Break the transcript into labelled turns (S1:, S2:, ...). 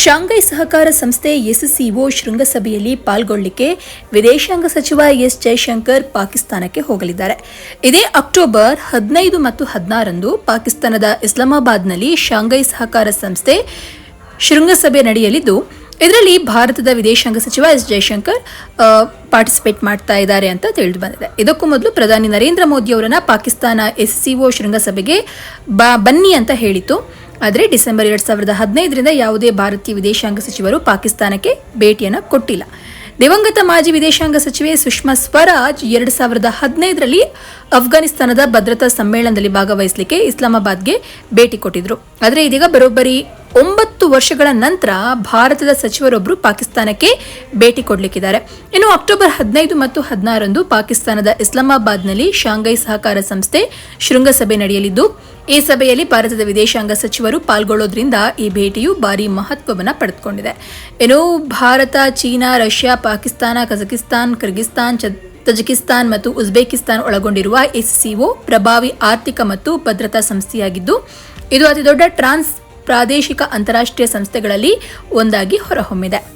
S1: Shanghai ಸಹಕಾರ ಸಂಸ್ಥೆ SCO ಶೃಂಗಸಭೆಯಲ್ಲಿ ಪಾಲ್ಗೊಳ್ಳಿಕ್ಕೆ ವಿದೇಶಾಂಗ ಸಚಿವ ಎಸ್. ಜೈಶಂಕರ್ ಪಾಕಿಸ್ತಾನಕ್ಕೆ ಹೋಗಲಿದ್ದಾರೆ. ಇದೇ ಅಕ್ಟೋಬರ್ ಹದಿನೈದು ಮತ್ತು ಹದಿನಾರಂದು ಪಾಕಿಸ್ತಾನದ ಇಸ್ಲಾಮಾಬಾದ್ನಲ್ಲಿ ಶಾಂಘೈ ಸಹಕಾರ ಸಂಸ್ಥೆ ಶೃಂಗಸಭೆ ನಡೆಯಲಿದ್ದು, ಇದರಲ್ಲಿ ಭಾರತದ ವಿದೇಶಾಂಗ ಸಚಿವ ಎಸ್. ಜೈಶಂಕರ್ ಪಾರ್ಟಿಸಿಪೇಟ್ ಮಾಡ್ತಾ ಇದ್ದಾರೆ ಅಂತ ತಿಳಿದು ಬಂದಿದೆ. ಇದಕ್ಕೂ ಮೊದಲು ಪ್ರಧಾನಿ ನರೇಂದ್ರ ಮೋದಿ ಅವರನ್ನು ಪಾಕಿಸ್ತಾನ ಎಸ್ಸಿಒ ಶೃಂಗಸಭೆಗೆ ಬನ್ನಿ ಅಂತ ಹೇಳಿತು ಆದರೆ ಡಿಸೆಂಬರ್ ಎರಡ್ ಸಾವಿರದ ಹದಿನೈದರಿಂದ ಯಾವುದೇ ಭಾರತೀಯ ವಿದೇಶಾಂಗ ಸಚಿವರು ಪಾಕಿಸ್ತಾನಕ್ಕೆ ಭೇಟಿಯನ್ನು ಕೊಟ್ಟಿಲ್ಲ. ದಿವಂಗತ ಮಾಜಿ ವಿದೇಶಾಂಗ ಸಚಿವೆ ಸುಷ್ಮಾ ಸ್ವರಾಜ್ ಎರಡ್ ಸಾವಿರದ ಹದಿನೈದರಲ್ಲಿ ಅಫ್ಘಾನಿಸ್ತಾನದ ಭದ್ರತಾ ಸಮ್ಮೇಳನದಲ್ಲಿ ಭಾಗವಹಿಸಲಿಕ್ಕೆ ಇಸ್ಲಾಮಾಬಾದ್ಗೆ ಭೇಟಿ ಕೊಟ್ಟಿದ್ರು. ಆದರೆ ಇದೀಗ ಬರೋಬ್ಬರಿ ಒಂಬತ್ತು ವರ್ಷಗಳ ನಂತರ ಭಾರತದ ಸಚಿವರೊಬ್ಬರು ಪಾಕಿಸ್ತಾನಕ್ಕೆ ಭೇಟಿ ಕೊಡಲಿಕ್ಕಿದ್ದಾರೆ. ಇನ್ನು ಅಕ್ಟೋಬರ್ ಹದಿನೈದು ಮತ್ತು ಹದಿನಾರಂದು ಪಾಕಿಸ್ತಾನದ ಇಸ್ಲಾಮಾಬಾದ್ನಲ್ಲಿ ಶಾಂಘೈ ಸಹಕಾರ ಸಂಸ್ಥೆ ಶೃಂಗಸಭೆ ನಡೆಯಲಿದ್ದು ಈ ಸಭೆಯಲ್ಲಿ ಭಾರತದ ವಿದೇಶಾಂಗ ಸಚಿವರು ಪಾಲ್ಗೊಳ್ಳೋದ್ರಿಂದ ಈ ಭೇಟಿಯು ಭಾರಿ ಮಹತ್ವವನ್ನು ಪಡೆದುಕೊಂಡಿದೆ. ಇನ್ನು Bharata, China, Russia, Pakistan, Kazakhstan, Kyrgyzstan Tajikistan Tajikistan ಮತ್ತು ಉಜ್ಬೇಕಿಸ್ತಾನ್ ಒಳಗೊಂಡಿರುವ ಎಸ್ಸಿಒ ಪ್ರಭಾವಿ ಆರ್ಥಿಕ ಮತ್ತು ಭದ್ರತಾ ಸಂಸ್ಥೆಯಾಗಿದ್ದು, ಇದು ಅತಿದೊಡ್ಡ ಟ್ರಾನ್ಸ್ ಪ್ರಾದೇಶಿಕ ಅಂತಾರಾಷ್ಟ್ರೀಯ ಸಂಸ್ಥೆಗಳಲ್ಲಿ ಒಂದಾಗಿ ಹೊರಹೊಮ್ಮಿದೆ.